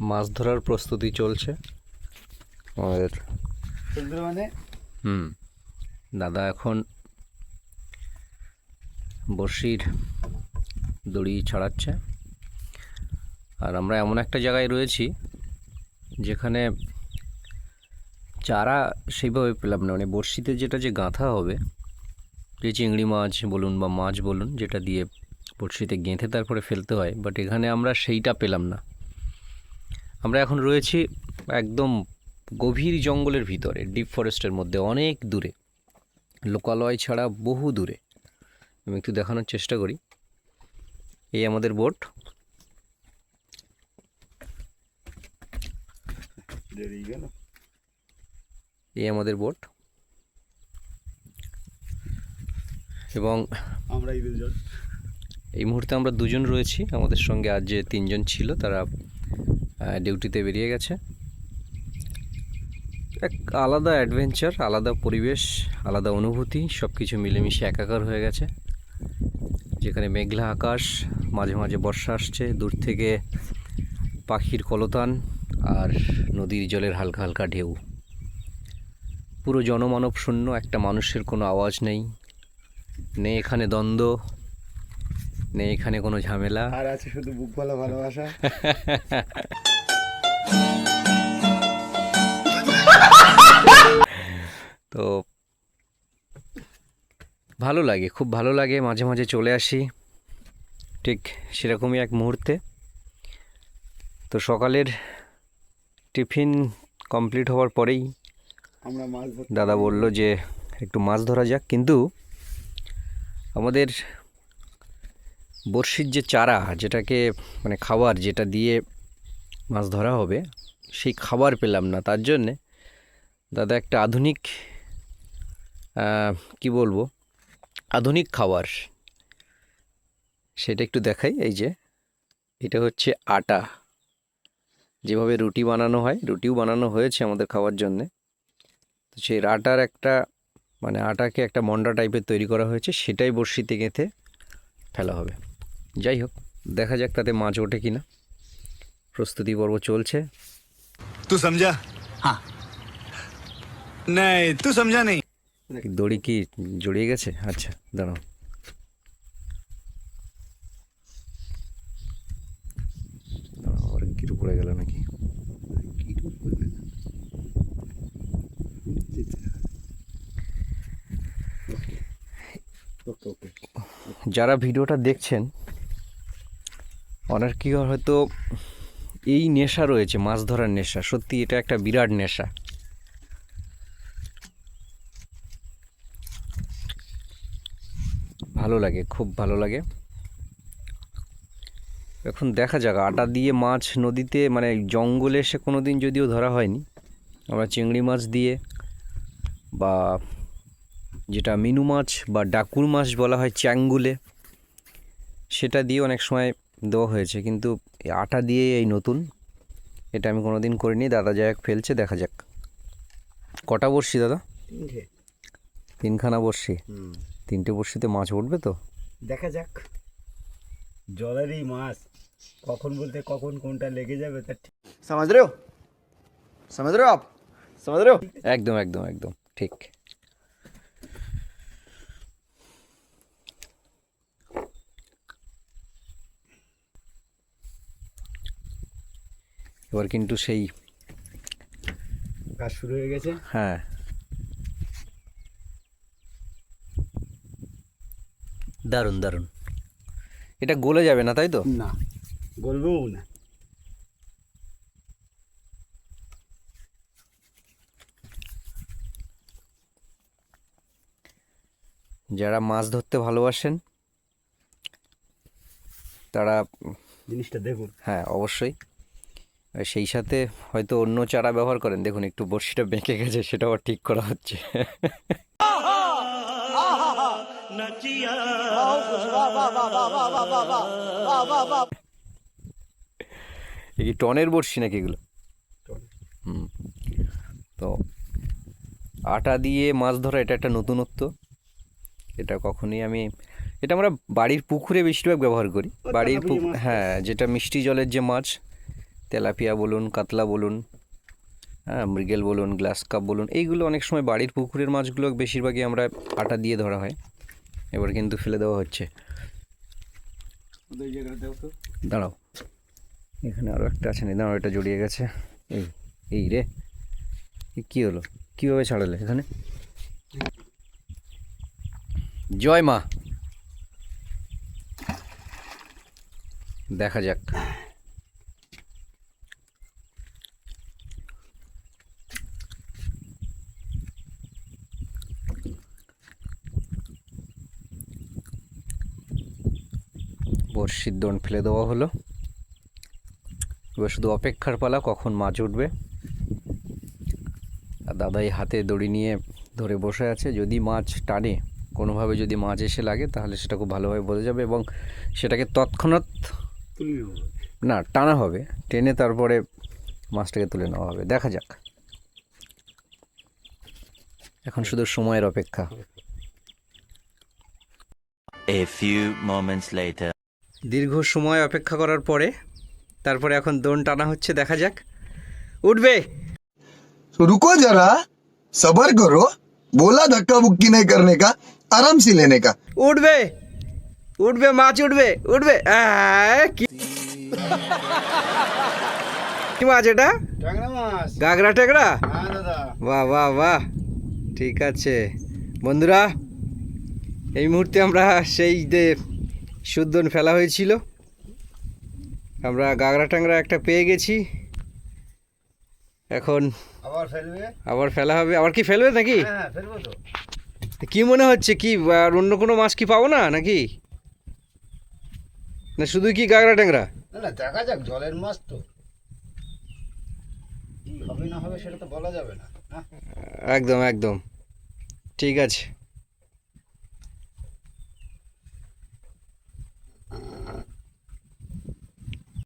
মাছ ধরার প্রস্তুতি চলছে। আমাদের মানে হুম। দাদা এখন বড়শির দড়ি ছাড়াচ্ছে। আর আমরা এমন একটা জায়গায় রয়েছি যেখানে চারা সেইভাবে পেলাম না। মানে বড়শিতে যেটা যে গাঁথা হবে যে চিংড়ি মাছ বলুন বা মাছ বলুন যেটা দিয়ে বড়শিতে গেঁথে তারপরে ফেলতে হয় বাট এখানে আমরা সেইটা পেলাম না। আমরা এখন রয়েছি একদম গভীর জঙ্গলের ভিতরে ডিপ ফরেস্টের মধ্যে অনেক দূরে। লোকালয় ছাড়া বহু দূরে। আমি একটু দেখানোর চেষ্টা করি। এই আমাদের বোট এই আমাদের বোট এবং আমরা এই মুহূর্তে আমরা দুজন রয়েছি। আমাদের সঙ্গে আজ যে তিনজন ছিল তারা ডিউটিতে বেরিয়ে গেছে। এক আলাদা অ্যাডভেঞ্চার আলাদা পরিবেশ আলাদা অনুভূতি সব কিছু মিলেমিশে একাকার হয়ে গেছে। যেখানে মেঘলা আকাশ মাঝে মাঝে বর্ষা আসছে দূর থেকে পাখির কলতান আর নদীর জলের হালকা হালকা ঢেউ। পুরো জনমানব শূন্য একটা মানুষের কোনো আওয়াজ নেই নেই এখানে দ্বন্দ্ব নেই এখানে কোনো ঝামেলা। আর আছে শুধু বুক ভালোবাসা। ভালো লাগে খুব ভালো লাগে মাঝে মাঝে চলে আসি। ঠিক সেরকমই এক মুহূর্তে। তো সকালের টিফিন কমপ্লিট হওয়ার পরেই আমরা মাছ দাদা বলল যে একটু মাছ ধরা যাক। কিন্তু আমাদের বড়শির যে চারা যেটাকে মানে খাবার যেটা দিয়ে মাছ ধরা হবে সেই খাবার পেলাম না। তার জন্যে দাদা একটা আধুনিক কি বলব আধুনিক খাবার সেটা একটু দেখাই এই যে এটা হচ্ছে আটা। যেভাবে রুটি বানানো হয় রুটিও বানানো হয়েছে আমাদের খাওয়ার জন্যে। তো সেই আটার একটা মানে আটাকে একটা মন্ডা টাইপের তৈরি করা হয়েছে সেটাই বড়শিতে গেঁথে ফেলা হবে। যাই হোক দেখা যাক তাতে মাছ ওঠে কিনা। প্রস্তুতি পর্ব চলছে। তুই সমঝা হ্যাঁ নাই তুই সমঝা নেই দড়ি কি জড়িয়ে গেছে? আচ্ছা দাঁড়াও। আবার পড়ে গেল নাকি? যারা ভিডিওটা দেখছেন অনেক কি হয়তো এই নেশা রয়েছে, মাছ ধরার নেশা। সত্যি, এটা একটা বিরাট নেশা। ভালো লাগে খুব ভালো লাগে। এখন দেখা যাক আটা দিয়ে মাছ নদীতে মানে জঙ্গলে এসে কোনো দিন যদিও ধরা হয়নি আমরা চিংড়ি মাছ দিয়ে বা যেটা মিনু মাছ বা ডাকুর মাছ বলা হয় চ্যাঙ্গুলে সেটা দিয়ে অনেক সময় দেওয়া হয়েছে। কিন্তু আটা দিয়ে এই নতুন এটা আমি কোনো দিন করিনি। দাদা যাই ফেলছে দেখা যাক। কটা বড়শি দাদা? তিনখানা হুম। তিনটে বর্ষিতে মাছ উঠবে তো? দেখা যাক। জলারি মাছ কখন বলতে কখন কোনটা লেগে যাবে তা ঠিক সমাজ রেও সমাজ রেও আপ? সমাজ রেও একদম একদম একদম ঠিক। এবার কিন্তু সেই কাজ শুরু হয়ে গেছে? হ্যাঁ। দারুণ দারুণ। এটা গলে যাবে না তাই তো? না বলবেও না। যারা মাছ ধরতে ভালোবাসেন তারা জিনিসটা দেখুন। হ্যাঁ অবশ্যই। সেই সাথে হয়তো অন্য চারা ব্যবহার করেন। দেখুন একটু বড়শিটা বেঁকে গেছে সেটা আবার ঠিক করা হচ্ছে। এ কি টনের বড়শি নাকি এগুলো? হুম। তো আটা দিয়ে মাছ ধরা এটা একটা নতুনত্ব। এটা কখনোই আমি এটা আমরা বাড়ির পুকুরে বেশিরভাগ ব্যবহার করি। বাড়ির পুকুর হ্যাঁ যেটা মিষ্টি জলের যে মাছ তেলাপিয়া বলুন কাতলা বলুন হ্যাঁ মৃগেল বলুন গ্লাস কাপ বলুন এইগুলো অনেক সময় বাড়ির পুকুরের মাছগুলো বেশিরভাগই আমরা আটা দিয়ে ধরা হয়। এবার কিন্তু ফেলে দেওয়া হচ্ছে। দাঁড়াও। এখানে আরও একটা আছে না দাঁড়াও এটা জড়িয়ে গেছে। এই এই রে। কী হলো? কীভাবে ছাড়ালে এখানে? জয় মা। দেখা যাক। বড়শির দোন ফেলে দেওয়া হলো। এবার শুধু অপেক্ষার পালা কখন মাছ উঠবে। আর দাদাই হাতে দড়ি নিয়ে ধরে বসে আছে যদি মাছ টানে কোনোভাবে যদি মাছ এসে লাগে তাহলে সেটা খুব ভালোভাবে বোঝা যাবে এবং সেটাকে তৎক্ষণাৎ না টানা হবে। টেনে তারপরে মাছটাকে তুলে নেওয়া হবে। দেখা যাক। এখন শুধু সময়ের অপেক্ষা। A few moments later. দীর্ঘ সময় অপেক্ষা করার পরে তারপরে এখন দোন টানা হচ্ছে দেখা যাক। উঠবে! রুকো যারা সবার করো বলা ধাক্কা বুক্কি নেই করনে কা আরাম সে লেনে কা। উঠবে! উঠবে মাছ উঠবে উঠবে। কি? মাছ এটা? গাগরা টেগরা বাহ বাহ বাহ। ঠিক আছে। বন্ধুরা এই মুহূর্তে আমরা সেই দেব সুদ্দন ফেলা হয়েছিল। আমরা গাগরা টাংরা একটা পেয়ে গেছি। এখন আবার ফেলবে? আবার ফেলা হবে। আবার কি ফেলবে নাকি? হ্যাঁ কি মনে হচ্ছে কি আর অন্য কোনো মাছ কি পাবো না নাকি? না শুধু কি গাগরা ট্যাংরা না দেখা যাক জলের মাছ তো। হবে না হবে সেটা তো বলা যাবে না? একদম একদম। ঠিক আছে। Uh-huh.